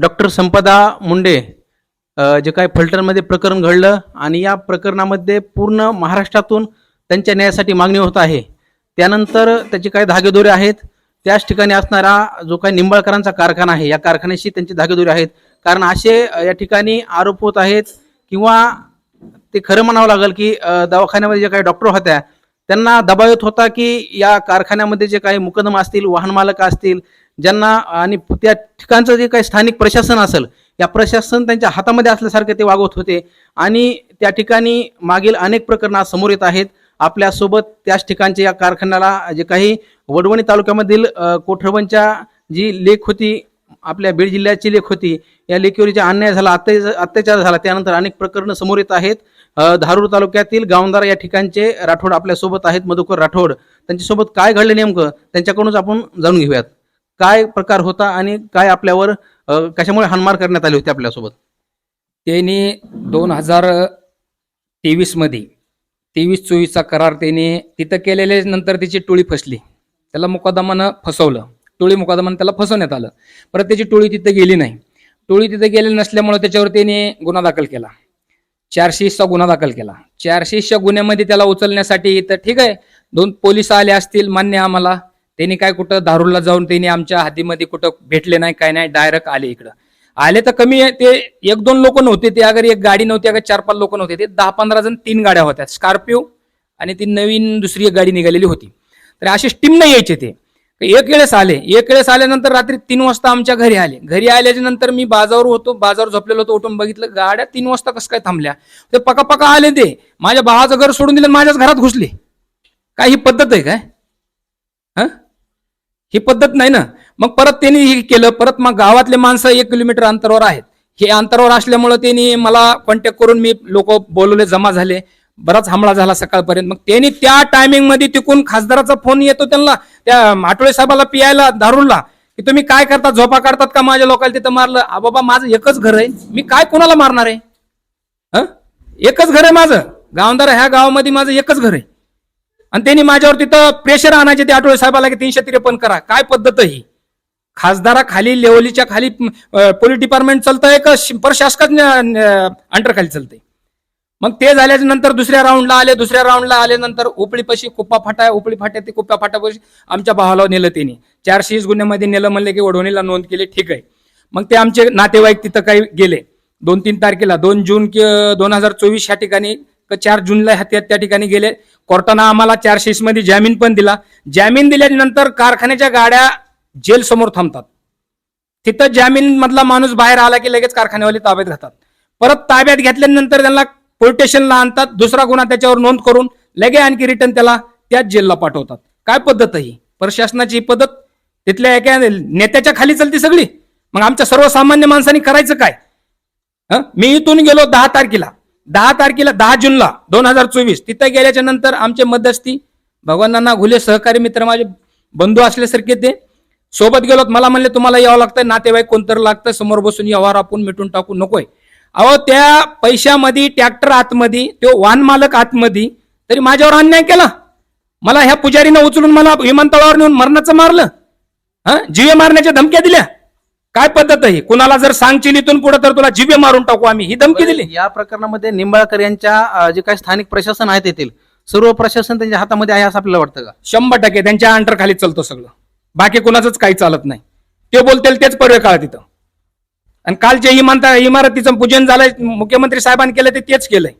Doctor संपदा मुंडे जे काय फलटणमध्ये प्रकरण घडलं आणि या प्रकरणामध्ये पूर्ण महाराष्ट्रातून त्यांच्या न्यायासाठी मागणी होत आहे. त्यानंतर त्याचे काही धागेदोरे आहेत? त्याच ठिकाणी असणारा जो काही निंबाळकरांचा कारखाना आहे या कारखान्याशी त्यांचे धागेदोरे आहेत. कारण असे या ठिकाणी आरोप होत आहेत किंवा ते खरं म्हणावं लागेल की दवाखान्यामध्ये जे काही डॉक्टर होत्या त्यांना दबाव येत होता की या कारखान्यामध्ये जे काही मुकदम असतील वाहन मालक असतील ज्यांना आणि त्या ठिकाणचं जे काही स्थानिक प्रशासन असेल या प्रशासन त्यांच्या हातामध्ये असल्यासारखे ते वागवत होते. आणि त्या ठिकाणी मागील अनेक प्रकरणं समोर येत आहेत. आपल्यासोबत त्याच ठिकाणच्या या कारखान्याला जे काही वडवणी तालुक्यामधील अ, कोठरबनच्या जी लेख होती आपल्या बीड जिल्ह्याची लेख होती या लेखीवर जे अन्याय झाला अत्याचार अत्याचार झाला त्यानंतर अनेक प्रकरणं समोर येत आहेत. धारूर तालुक्यातील गावंदारा या ठिकाणचे राठोड आपल्यासोबत आहेत मधुकर राठोड. त्यांच्यासोबत काय घडलं नेमकं? त्यांच्याकडूनच आपण जाणून घेऊयात. काय प्रकार होता आणि काय आपल्यावर कशामुळे हानमार करण्यात आली होती आपल्यासोबत? त्यांनी दोन हजार तेवीसमध्ये तेवीस चोवीसचा करार त्याने तिथं केलेले नंतर त्याची टोळी फसली. त्याला मुकादमानं फसवलं. टोळी मुकादमानं त्याला फसवण्यात आलं. परत त्याची टोळी तिथं गेली नाही. टोळी तिथं गेलेली नसल्यामुळे त्याच्यावर त्याने गुन्हा दाखल केला. चारशेचा गुन्हा दाखल केला. चारशेच्या गुन्ह्यामध्ये त्याला उचलण्यासाठी तर ठीक आहे दोन पोलीस आले असतील मान्य आम्हाला. त्यांनी काय कुठं दारूला जाऊन त्यांनी आमच्या हातीमध्ये कुठं भेटले नाही काय नाही डायरेक्ट आले इकडं. आले तर कमी आहे ते एक दोन लोक नव्हते ते अगर एक गाडी नव्हती अगर चार पाच लोक नव्हते ते दहा पंधरा जण तीन गाड्या होत्या स्कॉर्पिओ आणि ती नवीन दुसरी एक गाडी निघालेली होती. तर अशी स्टीम नाही यायचे ते. एक वेळेस आले एक वेळेस आल्यानंतर रात्री तीन वाजता आमच्या घरी आले. घरी आल्याच्यानंतर मी बाजावर होतो बाजावर झोपलेलो होतो उठून बघितलं गाड्या तीन वाजता कसं काय थांबल्या. ते पका पका आले ते. माझ्या भावाचं घर सोडून दिलं माझ्याच घरात घुसले. काय ही पद्धत आहे काय? हा? ही पद्धत नाही ना. मग परत त्यांनी हे केलं परत मग गावातले माणसं एक किलोमीटर अंतरावर आहेत. हे अंतरावर असल्यामुळं त्यांनी मला कॉन्टॅक्ट करून मी लोक बोलवले जमा झाले. बराच हमला झाला सकाळपर्यंत. मग त्यांनी त्या टायमिंगमध्ये तिकून खासदाराचा फोन येतो त्यांना. त्या आठवळे साहेबाला पियायला दारूला. की तुम्ही काय करता झोपा काढतात का माझ्या लोकांना तिथं मारलं? बाबा माझं एकच घर आहे. मी काय कोणाला मारणार आहे? हं? एकच घर आहे माझं. गावदार ह्या गावामध्ये माझं एकच घर आहे. आणि त्यांनी माझ्यावर तिथं प्रेशर आणायचे ते आठवले साहेबाला की तीनशे त्रेपन्न करा. काय पद्धत ही? खासदाराखाली लेवलीच्या खाली पोलीस डिपार्टमेंट चालतंय का श- प्रशासकाच्या अंडर चालतंय? मग ते झाल्याच्यानंतर दुसऱ्या राऊंडला आले दुसऱ्या राऊंडला आल्यानंतर उपळीपाशी कुप्पा फाटा उपळी फाट्या ते कुप्पा फाट्यापाशी आमच्या भावाला नेलं त्यांनी. चारशे गुन्ह्यामध्ये नेलं म्हणले की वडवणीला नोंद केली ठीक आहे. मग ते आमचे नातेवाईक तिथं काही गेले. दोन तीन तारखेला दोन जून दोन हजार चोवीस ह्या ठिकाणी चार जूनला ह्या- त्या ठिकाणी गेले. कोर्टानं आम्हाला चारशे मध्ये जामीन पण दिला. जामीन दिल्यानंतर कारखान्याच्या गाड्या जेल समोर थांबतात. तिथं जामीन मधला माणूस बाहेर आला की लगेच कारखान्यावाले ताब्यात घेतात. परत ताब्यात घेतल्यानंतर त्यांना पोलीस स्टेशनला आणतात. दुसरा गुन्हा त्याच्यावर नोंद करून लगे आणखी रिटर्न त्याला त्याच जेलला पाठवतात. काय पद्धत आहे ही? प्रशासनाची ही पद्धत? तिथल्या एका नेत्याच्या खाली चालते सगळी? मग आमच्या सर्वसामान्य माणसांनी करायचं काय? मी इथून गेलो दहा तारखेला. दहा तारखेला दहा जूनला दोन हजार चोवीस. तिथं गेल्याच्यानंतर आमचे मध्यस्थी भगवानांना घुले सहकारी मित्र माझे बंधू असल्यासारखे ते. सोबत गेलो मला म्हणले तुम्हाला यावं लागतं नातेवाईक कोणतरी लागतं समोर बसून व्यवहार आपण मिटून टाकू नकोय. अहो त्या पैशामध्ये ट्रॅक्टर आतमध्ये तो वाहन मालक आतमध्ये तरी माझ्यावर अन्याय केला. मला ह्या पुजारीनं उचलून मला विमानतळावर नेऊन मरणाचं मारलं. हा? जीवे मारण्याच्या धमक्या दिल्या. काय पद्धत आहे? कुणाला जर सांगशील इथून पुढे तर तुला जीवे मारून टाकू आम्ही. ही धमकी दिली. या प्रकरणामध्ये निंबाळकर यांच्या अ, जे काही स्थानिक प्रशासन आहेत येथील सर्व प्रशासन त्यांच्या हातामध्ये आहे असं आपल्याला वाटतं का? शंभर टक्के. त्यांच्या अंडर खाली चालतो सगळं. बाकी कोणाचंच काही चालत नाही. ते बोलतील तेच पर्वे काळ तिथं आणि कालच्या इमानता इमारतीचं पूजन झालंय मुख्यमंत्री साहेबांनी केलं ते तेच केलंय.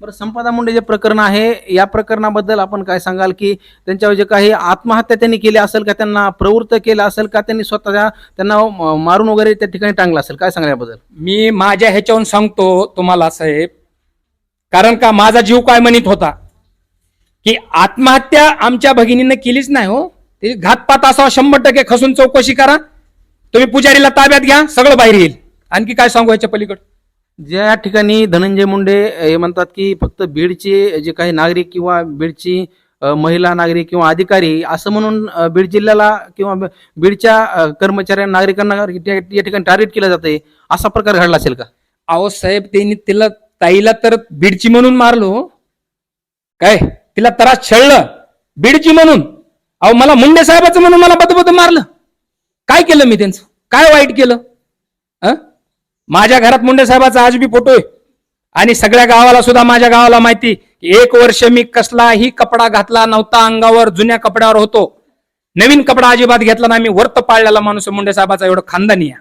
बरं संपदा मुंडे जे प्रकरण आहे या प्रकरणाबद्दल आपण काय सांगाल की त्यांच्यावर जे काही आत्महत्या त्यांनी केली असेल का त्यांना प्रवृत्त केलं असेल का त्यांनी स्वतः त्यांना मारून वगैरे त्या ठिकाणी टांगलं असेल? काय सांगण्याबद्दल मी माझ्या ह्याच्यावरून सांगतो तुम्हाला साहेब. कारण का माझा जीव काय म्हणत होता? की आत्महत्या आमच्या भगिनीनं केलीच नाही हो. ते घातपात असावा शंभर टक्के खसून चौकशी करा. तुम्ही पुजारीला ताब्यात घ्या सगळं बाहेर येईल. आणखी काय सांगू याच्या पलीकडे? ज्या ठिकाणी धनंजय मुंडे हे म्हणतात की फक्त बीडचे जे काही नागरिक किंवा बीडची महिला नागरिक किंवा अधिकारी असं म्हणून बीड जिल्ह्याला किंवा बीडच्या कर्मचाऱ्या कर्मचाऱ्यांना नागरिकांना या ठिकाणी टार्गेट केलं जाते असा प्रकार घडला असेल का? अहो साहेब त्यांनी तिला ताईला तर बीडची म्हणून मारलो हो. काय? तिला त्रास छळलं. बीडची म्हणून. अहो मला मुंडे साहेबाचं म्हणून मला बदबद मारलं. काय केलं मी त्यांचं? काय वाईट केलं? माझ्या घरात मुंडे साहेबाचा आज बी फोटो आहे. आणि सगळ्या गावाला सुद्धा माझ्या गावाला माहिती एक वर्ष मी कसलाही कपडा घातला नव्हता अंगावर जुन्या कपड्यावर होतो. नवीन कपडा अजिबात घेतला नाही मी वर्त पाळलेला माणूस आहे मुंडे साहेबाचा एवढं खानदानी आहे.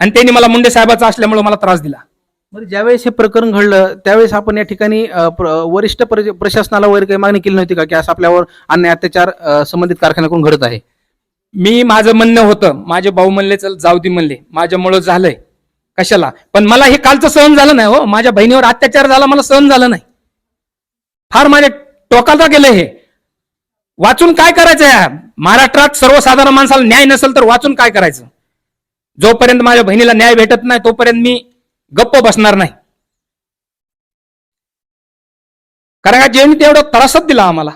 आणि त्यांनी मला मुंडे साहेबाचा असल्यामुळे मला त्रास दिला. बरं ज्यावेळेस हे प्रकरण घडलं त्यावेळेस आपण या ठिकाणी प्र- वरिष्ठ प्रशासनाला वगैरे काही मागणी केली नव्हती का की असं आपल्यावर अन्याय अत्याचार संबंधित कारखान्याकडून घडत आहे? मी माझं म्हणणं होतं माझे भाऊ म्हणले चल जाऊ दे म्हणले. माझ्यामुळं झालंय. कशाला? पण मला हे कालचं सहन झालं नाही हो. माझ्या बहिणीवर अत्याचार झाला मला सहन झालं नाही. फार माझ्या टोकाला गेलं हे. वाचून काय करायचं या? महाराष्ट्रात सर्वसाधारण माणसाला न्याय नसेल तर वाचून काय करायचं? जोपर्यंत माझ्या बहिणीला न्याय भेटत नाही तोपर्यंत मी गप्प बसणार नाही. कारण का जेवणी तेवढं त्रासच दिला आम्हाला.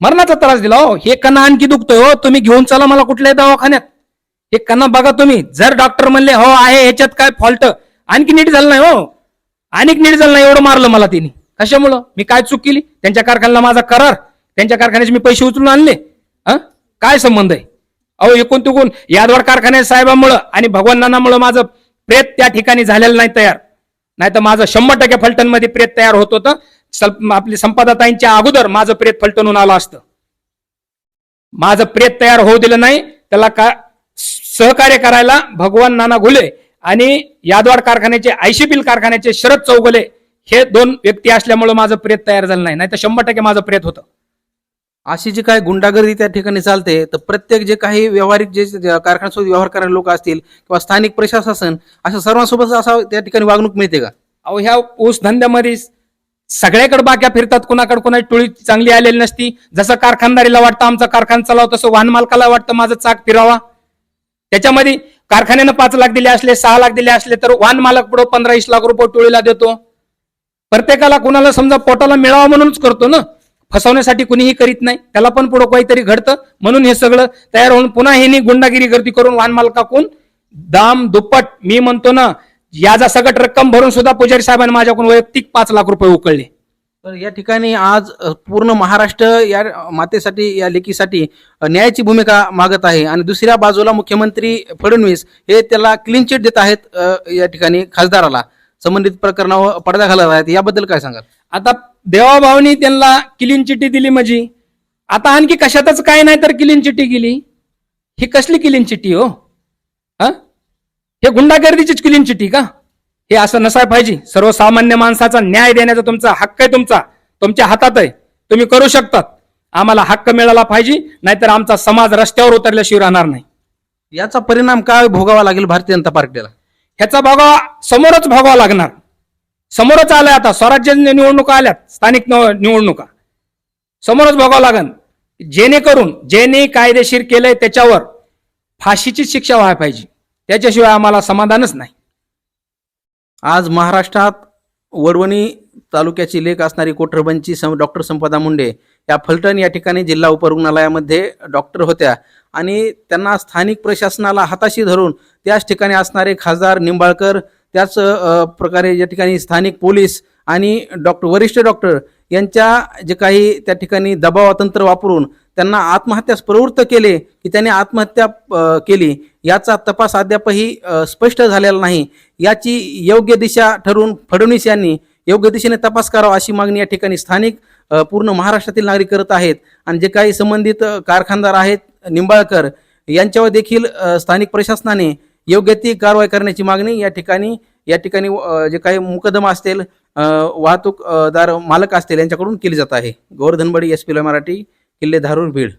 मरणाचा त्रास दिला. हो हे कणा आणखी दुखतोय हो. तुम्ही घेऊन चला मला कुठल्याही दवाखान्यात. हे कणा बघा तुम्ही. जर डॉक्टर म्हणले हो आहे ह्याच्यात काय फॉल्ट आणखी नीट झालं नाही हो. आणखी नीट झालं नाही एवढं मारलं मला तिने. कशामुळं? मी काय चूक केली? त्यांच्या कारखान्याला माझा करार. त्यांच्या कारखान्याचे मी पैसे उचलून आणले. हा काय संबंध आहे? अहो एकूण तुकून यादवाड कारखान्या साहेबामुळं आणि भगवान नानामुळं माझं प्रेत त्या ठिकाणी झालेलं नाही तयार. नाही तर माझं शंभर टक्के फलटणमध्ये प्रेत तयार होत होतं. आपली संपादाताईंच्या अगोदर माझं प्रेत फलटणून आलं असतं. माझं प्रेत तयार होऊ दिलं नाही त्याला का सहकार्य करायला भगवान नाना घुले आणि यादवाड कारखान्याचे आयशीपील कारखान्याचे शरद चौगले हे दोन व्यक्ती असल्यामुळे माझं प्रेत तयार झालं नाही नाही तर शंभर टक्के माझं प्रेत होतं. अशी जी काही गुंडागर्दी त्या ठिकाणी चालते तर प्रत्येक जे काही व्यावहारिक जे जे कारखान्यासोबत व्यवहार करणारे लोक असतील किंवा स्थानिक प्रशासन अशा सर्वांसोबत असा त्या ठिकाणी वागणूक मिळते का? अहो ह्या ऊस धंद्यामध्ये सगळ्याकडे बाक्या फिरतात कुणाकडे कुणाची टोळी चांगली आलेली नसती. जसं कारखानदारीला वाटतं आमचा कारखाना चालाव तसं वाहन मालकाला वाटतं माझं चाक फिरावा. त्याच्यामध्ये कारखान्यानं पाच लाख दिले असले सहा लाख दिले असले तर वाहन मालक पुढे पंधरा वीस लाख रुपये टोळीला देतो. प्रत्येकाला कुणाला समजा पोटाला मिळावा म्हणूनच करतो ना. फसवण्यासाठी कुणीही करीत नाही. त्याला पण पुढे काहीतरी घडतं. म्हणून हे सगळं तयार होऊन पुन्हा हे गुंडागिरी गर्दी करून वाहन मालकाकून दाम दुप्पट मी म्हणतो ना याचा सगट रक्कम भरून सुद्धा पुजारी साहेबांनी माझ्याकडून वैयक्तिक पाच लाख रुपये उकळले. तर या ठिकाणी आज पूर्ण महाराष्ट्र या मातेसाठी या लेकीसाठी न्यायाची भूमिका मागत आहे. आणि दुसऱ्या बाजूला मुख्यमंत्री फडणवीस हे त्याला क्लीन चिट देत आहेत या ठिकाणी खासदाराला. संबंधित प्रकरणावर पडदा घालत आहेत. याबद्दल काय सांगाल? आता देवाभावनी त्यांना किलीन चिठ्ठी दिली म्हणजे आता आणखी कशातच काय नाही तर किलीन चिठ्ठी गेली. ही कसली किलीन चिठ्ठी हो? हा? हे गुंडागर्दीचीच किलीन चिठ्ठी का? हे असं नसाय पाहिजे. सर्वसामान्य माणसाचा न्याय देण्याचा तुमचा हक्क आहे तुमचा. तुमच्या हातात आहे. तुम्ही करू शकतात. आम्हाला हक्क मिळाला पाहिजे नाहीतर आमचा समाज रस्त्यावर उतरल्याशिवाय राहणार नाही. याचा परिणाम काय भोगावा लागेल भारतीय जनता पार्टीला? ह्याचा भोगावा समोरच भोगावा लागणार. समोरच आलाय आता. स्वराज्य निवडणुका आल्यात. स्थानिक निवडणुका. समोरच भोगावं लागन. जेणेकरून ज्याने कायदेशीर केलंय त्याच्यावर फाशीची शिक्षा व्हायला पाहिजे. याच्याशिवाय आम्हाला समाधानच नाही. आज महाराष्ट्रात वडवणी तालुक्याची लेख असणारी कोठरबनची सं डॉक्टर संपदा मुंडे या फलटण या ठिकाणी जिल्हा उपरुग्णालयामध्ये डॉक्टर होत्या आणि त्यांना स्थानिक प्रशासनाला हाताशी धरून त्याच ठिकाणी असणारे खासदार निंबाळकर त्याच प्रकारे या ठिकाणी स्थानिक पोलीस आणि डॉक्टर वरिष्ठ डॉक्टर यांच्या जे काही त्या ठिकाणी दबाव तंत्र वापरून त्यांना आत्महत्यास प्रवृत्त केले की त्यांनी आत्महत्या केली याचा तपास अद्यापही स्पष्ट झालेला नाही. याची योग्य दिशा ठरवून फडणवीस यांनी योग्य दिशेने तपास करावा अशी मागणी या ठिकाणी स्थानिक पूर्ण महाराष्ट्रातील नागरिक करत आहेत. आणि जे काही संबंधित कारखानदार आहेत निंबाळकर यांच्यावर देखील स्थानिक प्रशासनाने योग्य ती कारवाई करण्याची मागणी या ठिकाणी या ठिकाणी जे काही मुकदमा असतील वाहतूकदार मालक असतील यांच्याकडून केली जात आहे. गोवर्धनबडी एस पी मराठी किल्ले धारूर बीड